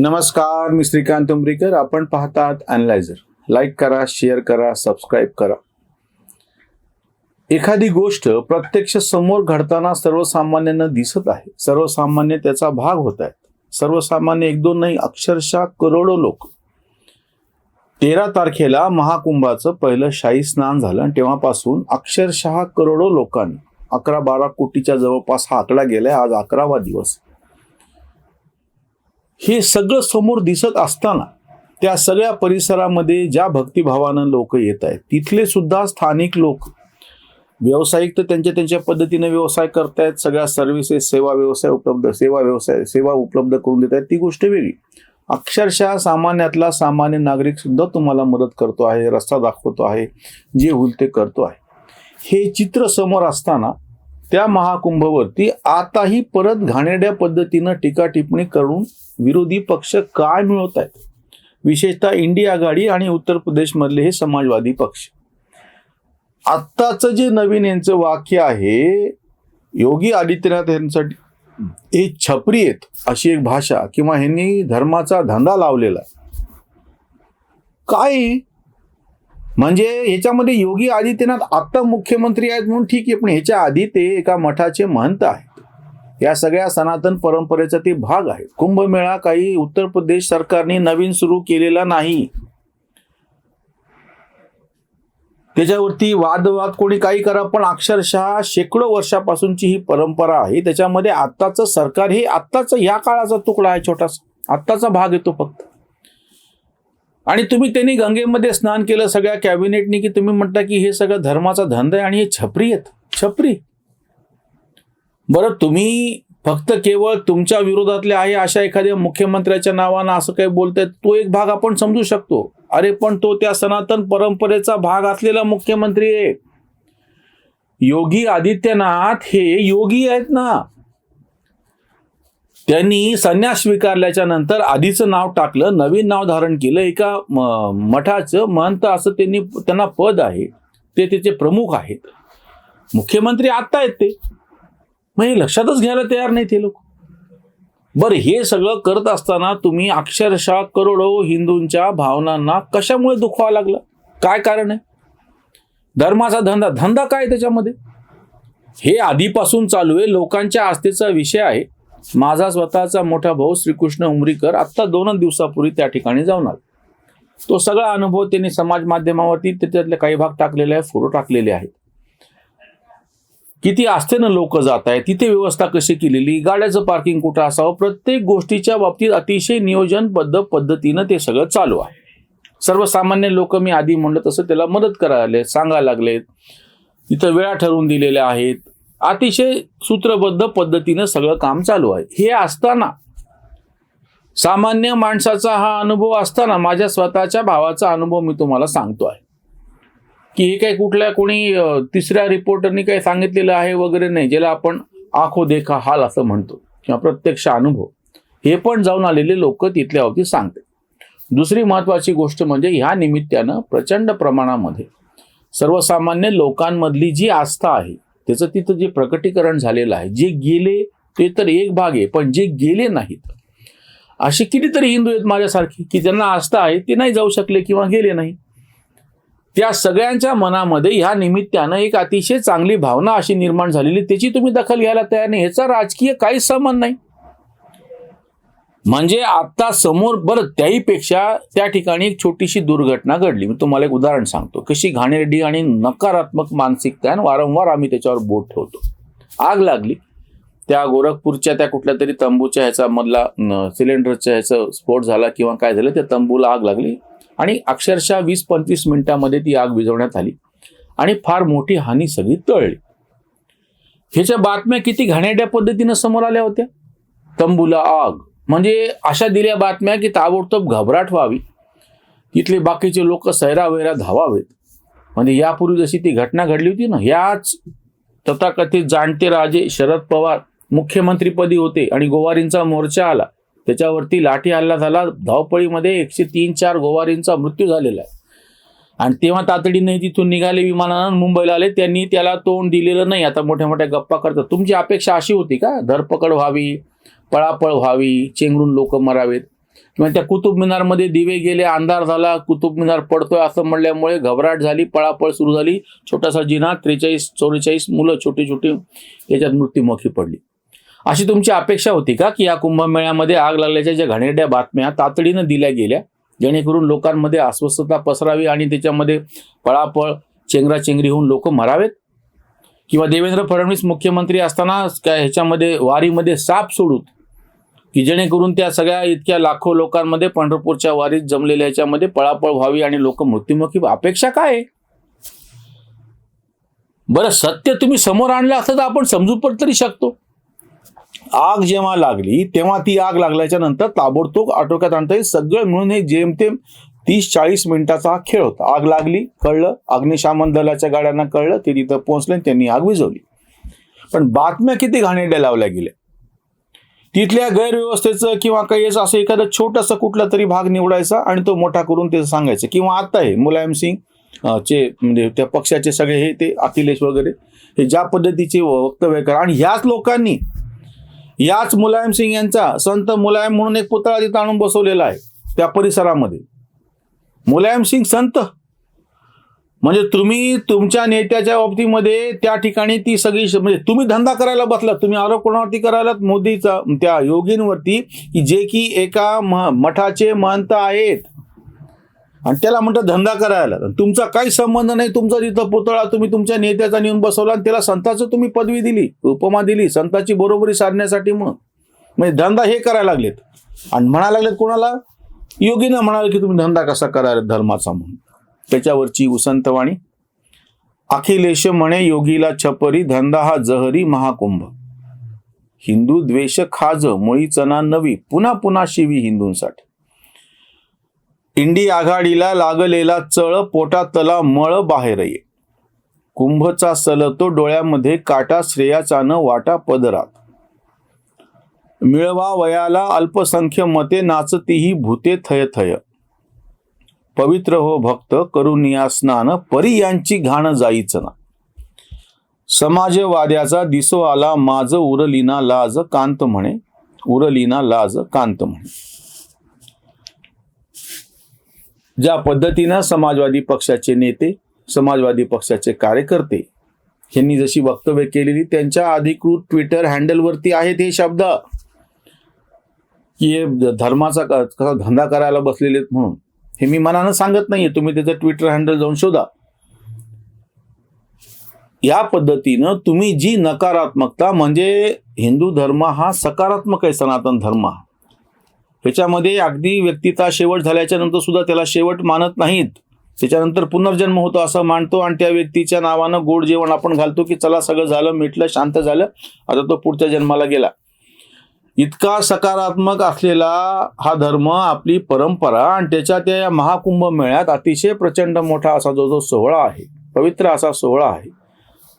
नमस्कार मी श्रीकांत उमरीकर. आपण पाहतात अनलायझर लाईक करा शेअर करा सबस्क्राईब करा. एखादी गोष्ट प्रत्यक्ष समोर घडताना सर्वसामान्यांना दिसत आहे. सर्वसामान्य त्याचा भाग होत आहेत. सर्वसामान्य एक दोन नाही अक्षरशः करोडो लोक. तेरा तारखेला महाकुंभाचं पहिलं शाही स्नान झालं तेव्हापासून अक्षरशः करोडो लोकांनी अकरा बारा कोटीच्या जवळपास हा आकडा गेलाय. आज अकरावा दिवस. हे सगळं समोर दिसत असताना त्या सगळ्या परिसरामध्ये ज्या भक्तिभावानं लोक येत आहेत तिथले सुद्धा स्थानिक लोक व्यावसायिक तर त्यांच्या त्यांच्या पद्धतीने व्यवसाय करतायत सगळ्या सर्व्हिसेस सेवा व्यवसाय उपलब्ध सेवा व्यवसाय सेवा उपलब्ध करून देत आहेत ती गोष्ट वेगळी. अक्षरशः सामान्यातला सामान्य नागरिक सुद्धा तुम्हाला मदत करतो आहे रस्ता दाखवतो आहे जे होईल ते करतो आहे. हे चित्र समोर असताना त्या महाकुंभवरती आताही परत घाणेरड्या पद्धतीनं टीका टिप्पणी करून विरोधी पक्ष काय मिळवत आहेत विशेषतः इंडिया आघाडी आणि उत्तर प्रदेशमधले हे समाजवादी पक्ष आत्ताचं जे नवीन यांचं वाक्य आहे योगी आदित्यनाथ यांसाठी हे छपरी आहेत अशी एक भाषा किंवा ह्यांनी धर्माचा धंदा लावलेला आहे. काय म्हणजे ह्याच्यामध्ये योगी आदित्यनाथ आता मुख्यमंत्री आहेत म्हणून ठीक आहे पण ह्याच्या आधी ते एका मठाचे महंत आहेत. या सगळ्या सनातन परंपरेचा ते भाग आहे. कुंभमेळा काही उत्तर प्रदेश सरकारने नवीन सुरू केलेला नाही. त्याच्यावरती वादवाद कोणी काही करा पण अक्षरशः शेकडो वर्षापासूनची ही परंपरा आहे. त्याच्यामध्ये आत्ताचं सरकार हे आत्ताचं या काळाचा तुकडा आहे छोटासा. आत्ताचा भाग येतो फक्त. आणि तुम्ही त्यांनी गंगेमध्ये स्नान केलं सगळ्या कॅबिनेटनी की तुम्ही म्हणता की हे सगळं धर्माचा धंदा आहे आणि हे छपरी आहेत. छपरी. बरं तुम्ही फक्त केवळ तुमच्या विरोधातले आहे अशा एखाद्या मुख्यमंत्र्याच्या नावानं असं काही बोलतायत तो एक भाग आपण समजू शकतो. अरे पण तो त्या सनातन परंपरेचा भाग असलेला मुख्यमंत्री आहे. योगी आदित्यनाथ हे योगी आहेत ना. त्यांनी संन्यास स्वीकारल्याच्या नंतर आधीचं नाव टाकलं नवीन नाव धारण केलं एका म- मठाचं महंत असं त्यांनी त्यांना पद आहे. ते त्याचे प्रमुख आहेत. मुख्यमंत्री आत्ता आहेत ते. मग हे लक्षातच घ्यायला तयार नाही ते लोक. बरं हे सगळं करत असताना तुम्ही अक्षरशः करोडो हिंदूंच्या भावनांना कशामुळे दुखवा लागला? काय कारण आहे? धर्माचा धंदा धंदा काय आहे त्याच्यामध्ये? हे आधीपासून चालू आहे लोकांच्या आस्थेचा विषय आहे. माझा स्वतःचा मोठा भाऊ श्रीकृष्ण उमरीकर आत्ता दोनच दिवसापूर्वी त्या ठिकाणी जाऊन आला. तो सगळा अनुभव त्यांनी समाज माध्यमावरती त्याच्यातले काही भाग टाकलेले आहेत फोटो टाकलेले आहेत. किती आस्थेनं लोक जात आहेत तिथे व्यवस्था कशी केलेली गाड्याचं पार्किंग कुठं असावं प्रत्येक गोष्टीच्या बाबतीत अतिशय नियोजनबद्ध पद्धतीनं ते सगळं चालू आहे. सर्वसामान्य लोक मी आधी म्हणलं तसं त्याला मदत करायला सांगायला लागलेत. तिथं वेळा ठरवून दिलेल्या आहेत. अतिशय सूत्रबद्ध पद्धतीनं सगळं काम चालू आहे. हे असताना सामान्य माणसाचा हा अनुभव असताना माझ्या स्वतःच्या भावाचा अनुभव मी तुम्हाला सांगतो आहे. की हे काही कुठल्या कोणी तिसऱ्या रिपोर्टरनी काही सांगितलेलं आहे वगैरे नाही ज्याला आपण आखो देखा हाल असं म्हणतो किंवा प्रत्यक्ष अनुभव. हे पण जाऊन आलेले लोक तिथल्या होती सांगते दुसरी महत्वाची गोष्ट म्हणजे ह्या निमित्तानं प्रचंड प्रमाणामध्ये सर्वसामान्य लोकांमधली जी आस्था आहे त्याचं तिथं जे प्रकटीकरण झालेलं आहे जे गेले ते तर एक भाग आहे पण जे गेले नाहीत असे कितीतरी हिंदू आहेत माझ्यासारखे की ज्यांना आस्था आहे ते नाही जाऊ शकले किंवा गेले नाही. त्या सगळ्यांच्या मनामध्ये ह्या निमित्तानं एक अतिशय चांगली भावना अशी निर्माण झालेली त्याची तुम्ही दखल घ्यायला तयार नाही. ह्याचा राजकीय काहीच संबंध नाही. म्हणजे आता समोर बरं त्याहीपेक्षा त्या ठिकाणी एक छोटीशी दुर्घटना घडली. मी तुम्हाला एक उदाहरण सांगतो. कशी घाणेरडी आणि नकारात्मक मानसिकता आहे आणि वारंवार आम्ही त्याच्यावर बोट ठेवतो. आग लागली. त्या गोरखपूरच्या त्या कुठल्या तरी तंबूच्या ह्याचा मधला सिलेंडरच्या ह्याचा स्फोट झाला किंवा काय झालं त्या तंबूला आग लागली आणि अक्षरशः वीस पंचवीस मिनिटामध्ये ती आग विझवण्यात आली आणि फार मोठी हानी सगळी तळली ह्याच्या बातम्या किती घाणेरड्या पद्धतीनं समोर आल्या होत्या? तंबूला आग. म्हणजे अशा दिल्या बातम्या की ताबडतोब घबराट व्हावी. तिथले बाकीचे लोक सैरावैरा धावावेत. म्हणजे यापूर्वी जशी ती घटना घडली होती ना ह्याच तथाकथित जाणते राजे शरद पवार मुख्यमंत्रीपदी होते आणि गोवारींचा मोर्चा आला. त्याच्यावरती लाठी हल्ला झाला. धावपळीमध्ये एकशे तीन चार गोवारींचा मृत्यू झालेला आहे. आणि तेव्हा तातडीने तिथून निघाले विमानानं मुंबईला आले. त्यांनी त्याला तोंड दिलेलं नाही. आता मोठ्या मोठ्या गप्पा करतात. तुमची अपेक्षा अशी होती का? धरपकड व्हावी पळापळ व्हावी चेंगरून लोक मरावेत. किंवा त्या कुतुब मिनारमध्ये दिवे गेले अंधार झाला कुतुब मिनार पडतोय असं म्हणल्यामुळे घबराट झाली पळापळ सुरू झाली. छोटासा जिना त्रेचाळीस चौवेचाळीस मुलं छोटी छोटी याच्यात मृत्युमुखी पडली. अशी तुमची अपेक्षा होती का की या कुंभमेळ्यामध्ये आग लागल्याच्या ज्या घाणेरड्या बातम्या तातडीनं दिल्या गेल्या जेणेकरून लोकांमध्ये अस्वस्थता पसरावी आणि त्याच्यामध्ये पळापळ चेंगराचेंगरी होऊन लोक मरावेत? किंवा देवेंद्र फडणवीस मुख्यमंत्री असताना काय ह्याच्यामध्ये वारीमध्ये साप सोडूत की जेणेकरून त्या सगळ्या इतक्या लाखो लोकांमध्ये पंढरपूरच्या वारीत जमलेल्या याच्यामध्ये पळापळ व्हावी आणि लोक मृत्युमुखी अपेक्षा काय बरं सत्य तुम्ही समोर आणलं असतं तर आपण समजू पण तरी शकतो. आग जेव्हा लागली तेव्हा ती आग लागल्याच्या नंतर ताबडतोब आटोक्यात आणता येईल. सगळं मिळून हे जेमतेम तीस चाळीस मिनिटाचा हा खेळ होता. आग लागली कळलं अग्निशामन दलाच्या गाड्यांना कळलं ते तिथं पोहोचले त्यांनी आग विझवली. पण बातम्या किती घाणेरड्या लावल्या गेल्या. तिथल्या गैरव्यवस्थेचं किंवा काही असं असं एखादं छोटासा कुठला तरी भाग निवडायचा आणि तो मोठा करून ते सांगायचं. किंवा आता हे मुलायम सिंग चे म्हणजे त्या पक्षाचे सगळे हे ते अखिलेश वगैरे हे ज्या पद्धतीचे वक्तव्य करा आणि ह्याच लोकांनी याच मुलायम सिंग यांचा संत मुलायम म्हणून एक पुतळा तिथं आणून बसवलेला आहे त्या परिसरामध्ये. मुलायम सिंग संत. म्हणजे तुम्ही तुमच्या नेत्याच्या बाबतीमध्ये त्या ठिकाणी ती सगळी श- म्हणजे तुम्ही धंदा करायला बसलात तुम्ही आरोप कोणावरती करायला मोदीचा त्या योगींवरती की जे की एका म- मठाचे महंत आहेत. आणि त्याला म्हणतात धंदा करायला. तुमचा काही संबंध नाही तुमचा तिथं पुतळा तुम्ही तुमच्या नेत्याचा नेऊन बसवला आणि त्याला संताचं तुम्ही पदवी दिली उपमा दिली संताची बरोबरी साधण्यासाठी म्हणून. म्हणजे धंदा हे करायला लागलेत. आणि म्हणायला लागलेत कोणाला? योगीनं म्हणाले की तुम्ही धंदा कसा करायला धर्माचा म्हणून. त्याच्यावरची उसंतवाणी. अखिलेश म्हणे योगीला छपरी धंदा हा जहरी महाकुंभ. हिंदू द्वेष खाज मुळी चना नवी पुन्हा पुन्हा शिवी हिंदूंसाठी. इंडी आघाडीला लागलेला चळ पोटातला मळ बाहेर ये कुंभचा सलतो डोळ्यामध्ये काटा श्रेयाचानं न वाटा पदरात. मिळवा वयाला अल्पसंख्य मते नाचतीही भूते थय थय. पवित्र हो भक्त करुनिया स्नान परी यांची घाण जाईच ना. समाजवाद्याचा दिसो आला माझ उरलीना लाज कांत म्हणे. उरलीना लाज कांत म्हणे. ज्या पद्धतीनं समाजवादी पक्षाचे नेते समाजवादी पक्षाचे कार्यकर्ते यांनी जशी वक्तव्य केलेली त्यांच्या अधिकृत ट्विटर हँडलवरती आहेत हे शब्द. की धर्माचा कसा धंदा करायला बसलेले आहेत म्हणून. हे मी मनानं सांगत नाहीये. तुम्ही त्याचं ट्विटर हँडल जाऊन शोधा. या पद्धतीनं तुम्ही जी नकारात्मकता म्हणजे हिंदू धर्म हा सकारात्मक आहे सनातन धर्म. हा ह्याच्यामध्ये अगदी व्यक्तीचा शेवट झाल्याच्यानंतर सुद्धा त्याला शेवट मानत नाहीत. त्याच्यानंतर पुनर्जन्म होतो असं मानतो आणि त्या व्यक्तीच्या नावानं गोड जेवण आपण घालतो की चला सगळं झालं मिटलं शांत झालं. आता तो पुढच्या जन्माला गेला. इतका सकारात्मक असलेला हा धर्म आपली परंपरा आणि त्याच्या त्या महाकुंभ मेळ्यात अतिशय प्रचंड मोठा असा जो जो सोहळा आहे पवित्र असा सोहळा आहे.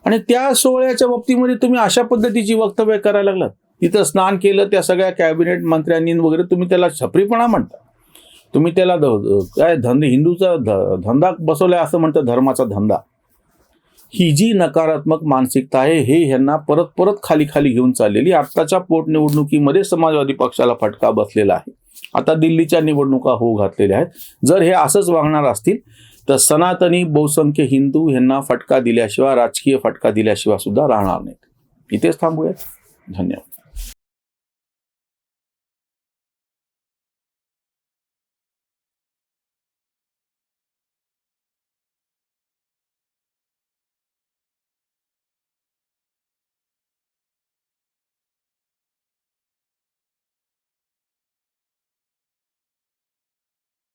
आणि त्या सोहळ्याच्या बाबतीमध्ये तुम्ही अशा पद्धतीची वक्तव्य करायला लागलात. तिथं स्नान केलं त्या सगळ्या कॅबिनेट मंत्र्यांनी वगैरे तुम्ही त्याला छपरीपणा म्हणता. तुम्ही त्याला ध- काय धंदे हिंदूचा ध- धंदा बसवलाय असं म्हणतं धर्माचा धंदा. ही जी नकारात्मक मानसिकता आहे हे ह्यांना परत परत खाली खाली घेऊन चाललेली आत्ताच्या पोटनिवडणुकीमध्ये समाजवादी पक्षाला फटका बसलेला आहे. आता दिल्लीच्या निवडणुका होऊ घातलेल्या आहेत. जर हे असंच वागणार असतील तर सनातनी बहुसंख्य हिंदू ह्यांना फटका दिल्याशिवाय राजकीय फटका दिल्याशिवाय सुद्धा राहणार नाहीत. इथेच थांबूयात. धन्यवाद.